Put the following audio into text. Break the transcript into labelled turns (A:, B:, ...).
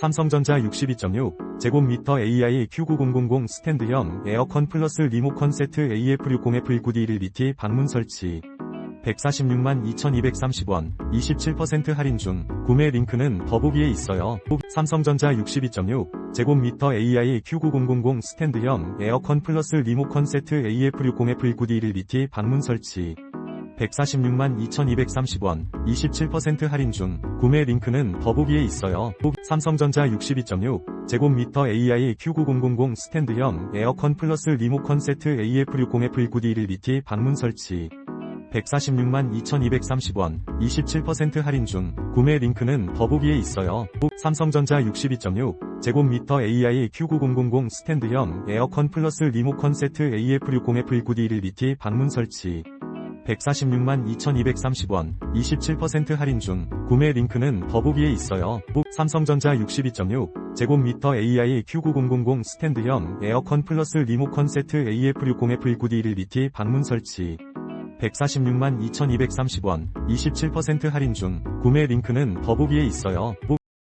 A: 삼성전자 62.6 제곱미터 AI Q9000 스탠드형 에어컨 플러스 리모컨 세트 AF60F19D1 BT 방문 설치 146만 2230원 27% 할인 중 구매 링크는 더보기에 있어요. 삼성전자 62.6 제곱미터 AI Q9000 스탠드형 에어컨 플러스 리모컨 세트 AF60F19D1 BT 방문 설치 146만 2230원 27% 할인 중 구매 링크는 더보기에 있어요. 삼성전자 62.6 제곱미터 AI Q9000 스탠드형 에어컨 플러스 리모컨 세트 AF60F19D1 BT 방문 설치 146만 2230원 27% 할인 중 구매 링크는 더보기에 있어요. 삼성전자 62.6 제곱미터 AI Q9000 스탠드형 에어컨 플러스 리모컨 세트 AF60F19D1 BT 방문 설치 146만 2230원 27% 할인 중 구매 링크는 더보기에 있어요. 삼성전자 62.6 제곱미터 AI Q9000 스탠드형 에어컨 플러스 리모컨 세트 AF60F19D1 BT 방문 설치 146만 2230원 27% 할인 중 구매 링크는 더보기에 있어요.